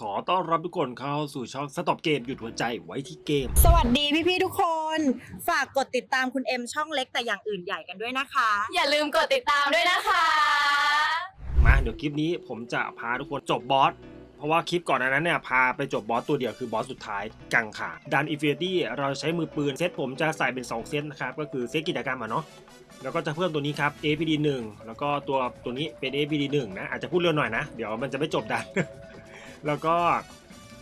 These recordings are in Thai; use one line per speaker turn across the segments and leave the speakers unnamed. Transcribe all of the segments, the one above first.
ขอต้อนรับทุกคนเข้าสู่ช่องสต็อปเกมหยุดหัวใจไว้ที่เกม
สวัสดีพี่ๆทุกคน ฝากกดติดตามคุณเอ็มช่องเล็กแต่อย่างอื่นใหญ่กันด้วยนะคะ
อย่าลืมกดติดตามด้วยนะคะ
มาเดี๋ยวคลิปนี้ผมจะพาทุกคนจบบอสเพราะว่าคลิปก่อนหน้านั้นเนี่ยพาไปจบบอสตัวเดียวคือบอสสุดท้ายกังขาดันอินฟินิตี้เราใช้มือปืนเซตผมจะใส่เป็น 2 เซตนะครับก็คือเซตกิจกรรมอะเนาะแล้วก็จะเพิ่มตัวนี้ครับ APD 1แล้วก็ตัวตัวนี้เป็น APD 1นะอาจจะพูดเร็วหน่อยนะ เดี๋ยวมันจะไม่จบดัน แล้วก็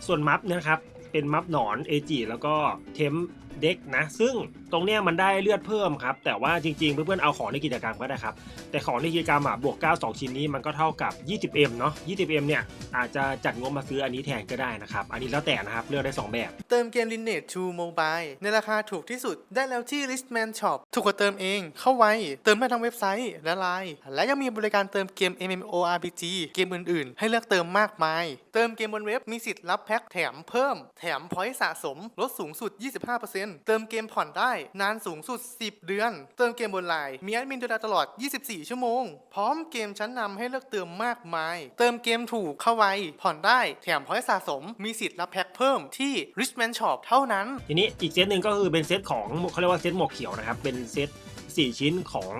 ส่วนมัฟนะครับเป็นมัฟหนอนเอจิแล้วก็เทม เด็กนะ ซึ่งตรงเนี้ยมันได้เลือดเพิ่มครับ แต่ว่าจริงๆ เพื่อนๆ เอาของในกิจกรรมก็ได้ครับ แต่ของในกิจกรรมอะบวก 9 2 ชิ้นนี้มันก็เท่ากับ 20M เนาะ 20M เนี่ยอาจจะจัดงบมาซื้ออันนี้แทนก็ได้นะครับ อันนี้แล้วแต่นะครับ เลือกได้ 2 แบบ
เติมเกม Lineage 2 Mobile ในราคาถูกที่สุดได้แล้วที่ Listman Shop ถูกกว่าเติมเองเข้าไวเติมได้ทั้งเว็บไซต์และไลน์และยังมีบริการเติมเกม MMORPG เกมอื่นๆ ให้เลือกเติมมากมาย เติมเกมบนเว็บมีสิทธิ์รับแพ็คแถมเพิ่มแถมพอยต์สะสมลดสูงสุด 25%เติมเกมผ่อนได้นานสูงสุด 10 เดือน เติมเกมบนไลน์มีแอดมินดูแลตลอด 24 ชั่วโมง พร้อมเกมชั้นนำให้เลือกเติมมากมาย เติมเกมถูกเข้าไวผ่อนได้แถมพอยต์สะสม มีสิทธิ์รับแพ็คเพิ่มที่ Richman Shop เท่านั้น
ทีนี้อีกเซตหนึ่งก็คือเป็นเซตของเขาเรียกว่าเซตหมวกเขียวนะครับ เป็นเซต4 ชิ้นของ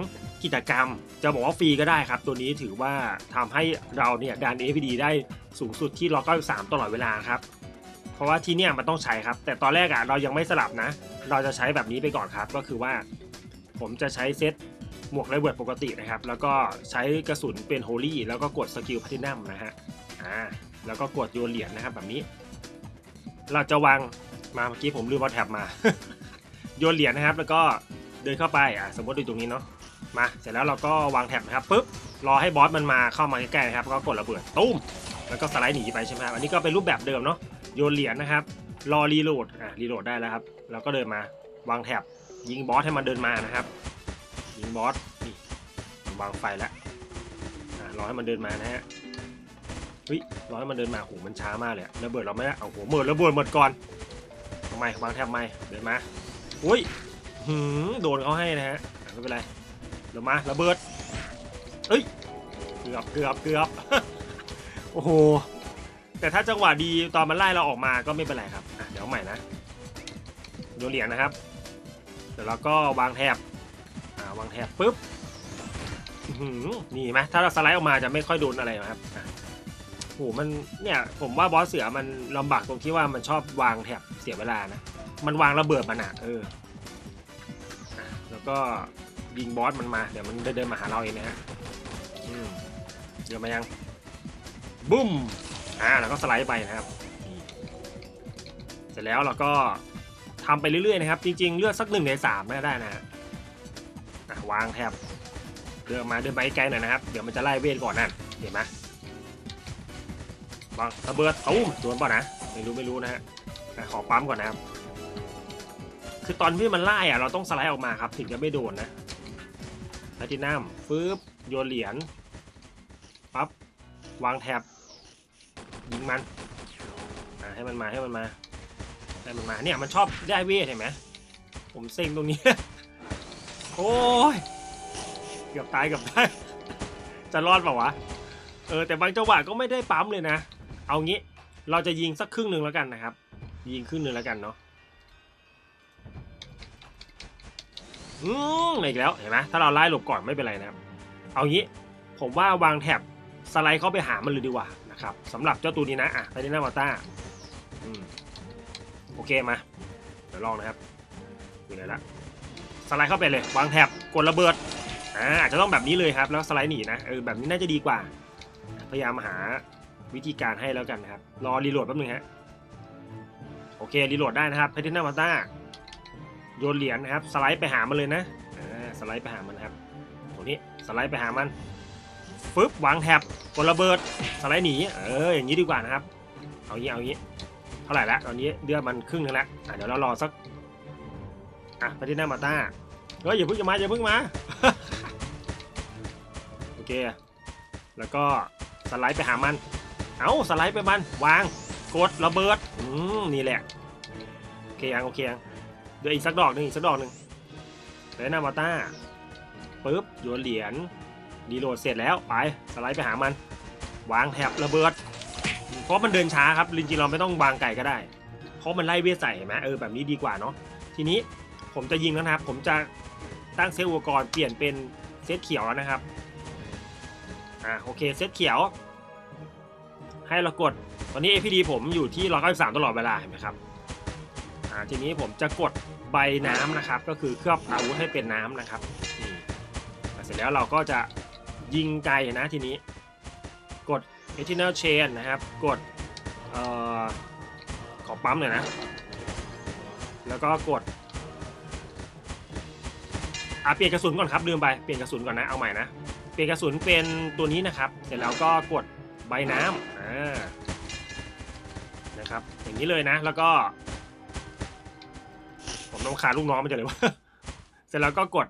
กิจกรรม จะบอกว่าฟรีก็ได้ครับ ตัวนี้ถือว่าทำให้เราเนี่ยดัน APD ได้สูงสุดที่193ตลอดเวลาครับ เพราะว่าที่เนี่ยมันต้องใช้ครับ แต่ตอนแรกอะเรายังไม่สลับนะ เราจะใช้แบบนี้ไปก่อนครับ ก็คือว่า ผมจะใช้เซตหมวกไรเวิร์ดปกตินะครับ แล้วก็ใช้กระสุนเป็นโฮลี่แล้วก็กดสกิลพัทินัมนะฮะอ่าแล้วก็กดโยนเหรียญนะครับแบบนี้ เราจะวางมาเมื่อกี้ผมลืมเอาแท็บมา โยนเหรียญนะครับ แล้วก็เดินเข้าไปอะสมมติดูตรงนี้เนาะมาเสร็จแล้วเราก็วางแท็บนะครับปุ๊บรอให้บอสมันมาเข้ามาใกล้ๆนะครับ ก็กดระเบิดตุ้มแล้วก็สไลด์หนีไปใช่ไหมครับอันนี้ก็เป็นรูปแบบเดิมเนาะ โยนเหรียญนะครับ รอรีโหลดอะรีโหลดได้แล้วครับ แล้วก็เดินมาวางแท็บยิงบอสให้มันเดินมานะครับ ยิงบอสนี่วางไฟแล้วอะรอให้มันเดินมานะฮะเฮ้ยรอให้มันเดินมาโหมันช้ามากเลยระเบิดเราไม่ได้เอาโหเมิดระเบิดหมดก่อนทำไมวางแท็บไม่เดินมาอุ้ยหืมโดนเขาให้นะฮะอะไม่เป็นไรเดี๋ยวมาระเบิดเอ้ยเกือบเกือบเกือบโอ้โห แต่ถ้าจังหวะดีตอนมันไล่เราออกมาก็ไม่เป็นไรครับอะเดี๋ยวเอาใหม่นะโยนเหรียญนะครับเดี๋ยวเราก็วางแถบอ่าวางแถบปุ๊บนี่ไหมถ้าเราสไลด์ออกมาจะไม่ค่อยโดนอะไรนะครับอะโหมันเนี่ยผมว่าบอสเสือมันลำบากตรงที่ว่ามันชอบวางแถบเสียเวลานะมันวางระเบิดมันอะเออแล้วก็ยิงบอสมันมาเดี๋ยวมันเดินมาหาเราเองนะฮะอืมเดินมายังบุ้ม อ่าแล้วก็สไลด์ไปนะครับ เสร็จแล้วเราก็ทำไปเรื่อยๆนะครับ จริง ๆ เลือกสักหนึ่งในสามไม่ได้นะฮะวางแถบเดินมาเดินไปไกลหน่อยนะครับ เดี๋ยวมันจะไล่เวทก่อนนั่นเห็นไหมวางระเบิดตุ้มโดนป่ะนะ ไม่รู้ไม่รู้นะฮะขอปั๊มก่อนนะครับ คือตอนที่มันไล่อะเราต้องสไลด์ออกมาครับ ถึงจะไม่โดนนะแพทินัมฟืบโยนเหรียญปั๊บวางแทบ ยิงมันอะให้มันมาให้มันมาให้มันมาเนี่ยมันชอบได้เวทเห็นไหมผมเซ็งตรงนี้ โอ้ยเกือบตายเกือบตายจะรอดเปล่าวะเออแต่บางจังหวะก็ไม่ได้ปั๊มเลยนะ เอางี้เราจะยิงสักครึ่งหนึ่งแล้วกันนะครับ ยิงครึ่งหนึ่งแล้วกันเนาะอืมอีกแล้วเห็นไหมถ้าเราไล่หลบก่อนไม่เป็นไรนะครับ เอางี้ผมว่าวางแท็บสไลด์เข้าไปหามันเลยดีกว่า นะครับสำหรับเจ้าตัวนี้นะอะไปที่หน้ามาต้าโอเคมาเดี๋ยวลองนะครับอยู่ไหนละสไลด์เข้าไปเลยวางแท็บกดระเบิดอ่าอาจจะต้องแบบนี้เลยครับ แล้วสไลด์หนีนะเออแบบนี้น่าจะดีกว่า พยายามหาวิธีการให้แล้วกันนะครับ รอรีโหลดแป๊บนึงฮะโอเครีโหลดได้นะครับเพทินัมาต้าโยนเหรียญนะครับ สไลด์ไปหามันเลยนะอ่าสไลด์ไปหามันครับตรงนี้สไลด์ไปหามันึบวางแท็บกดระเบิดสไลด์หนีเอออย่างนี้ดีกว่านะครับ เอางี้เอางี้เท่าไหร่ละตอนนี้เดือนมันครึ่งนึงแล้วอะเดี๋ยวเรารอสักอะเพทินัมมาต้าเฮ้ยอย่าเพิ่งมาอย่าเพิ่งมาโอเคแล้วก็สไลด์ไปหามัน เอาสไลด์ไปมันวางกดระเบิดอืมนี่แหละโอเคยังโอเคยังเดี๋ยวอีกสักดอกหนึ่งอีกสักดอกหนึ่งแล้วนามาต้าปึ๊บโยนเหรียญ ดีโหลดเสร็จแล้วไปสไลด์ไปหามัน วางแถบระเบิด เพราะมันเดินช้าครับจริงๆเราไม่ต้องวางไก่ก็ได้ เพราะมันไล่เวทใส่เห็นไหมเออแบบนี้ดีกว่าเนาะทีนี้ผมจะยิงแล้วนะครับ ผมจะตั้งเซตอุปกรณ์เปลี่ยนเป็นเซตเขียวแล้วนะครับอ่าโอเคเซตเขียว ให้เรากดตอนนี้ APD ผมอยู่ที่193ตลอดเวลาเห็นไหมครับอ่าทีนี้ผมจะกดใบน้ำนะครับ ก็คือเคลือบอาวุธให้เป็นน้ำนะครับนี่เสร็จแล้วเราก็จะ ยิงไกลนะทีนี้ กด eternal chain นะครับ กดเอ่อขอปั๊มหน่อยนะ แล้วก็กดอะเปลี่ยนกระสุนก่อนครับลืมไปเปลี่ยนกระสุนก่อนนะเอาใหม่นะเปลี่ยนกระสุนเป็นตัวนี้นะครับ เสร็จแล้วก็กดใบน้ำอ่านะครับ อย่างนี้เลยนะ แล้วก็ ผมต้องขาลูกน้องมันจะเลยวะเสร็จแล้วก็กด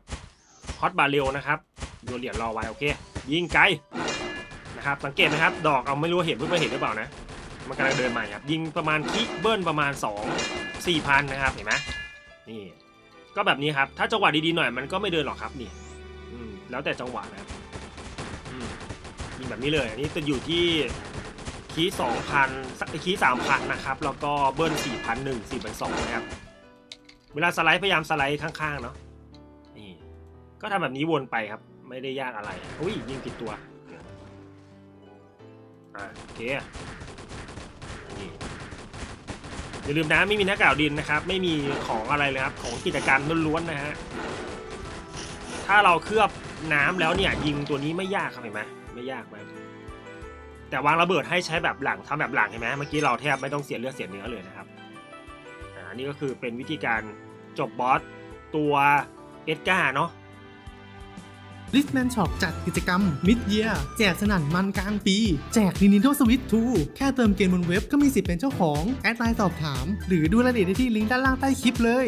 ฮอตบาเรลนะครับโยนเหรียญรอไว้โอเค ยิงไกลนะครับสังเกตนะครับ ดอกเอาไม่รู้ว่าเห็นเพื่อนเห็นหรือเปล่านะมันกำลังเดินมาครับยิงประมาณคิเบิ้ลประมาณ 2 4พันนะครับเห็นไหมนี่ก็แบบนี้ครับ ถ้าจังหวะดีๆหน่อยมันก็ไม่เดินหรอกครับนี่อืมแล้วแต่จังหวะนะครับมยิงแบบนี้เลยอันนี้จะอยู่ที่คีสองพันคีสามพันนะครับ แล้วก็เบิ้ลสี่พันหนึ่งสี่พันสองนะครับ เวลาสไลด์พยายามสไลด์ข้างๆเนาะนี่ก็ทำแบบนี้วนไปครับ ไม่ได้ยากอะไร อุ้ยยิงผิดตัว อ่าโอเคนี่อย่าลืมนะไม่มีหน้ากากดินนะครับ ไม่มีของอะไรเลยครับ ของกิจการล้วนๆนะฮะ ถ้าเราเคลือบน้ำแล้วเนี่ยยิงตัวนี้ไม่ยากครับเห็นไหมไม่ยากแบบแต่วางระเบิดให้ใช้แบบหลังทำแบบหลังเห็นไหมเมื่อกี้เราแทบไม่ต้องเสียเลือดเสียเนื้อเลยนะครับอ่านี่ก็คือเป็นวิธีการจบบอสตัวเอสกาเนาะ
ลิสแมนช็อปจัดกิจกรรมมิดเยียแจกสนั่นมันกลางปี แจก Nintendo Switch 2 แค่เติมเกมบนเว็บก็มีสิทธิ์เป็นเจ้าของ แอดไลน์สอบถาม หรือดูรายละเอียดได้ที่ลิงก์ด้านล่างใต้คลิปเลย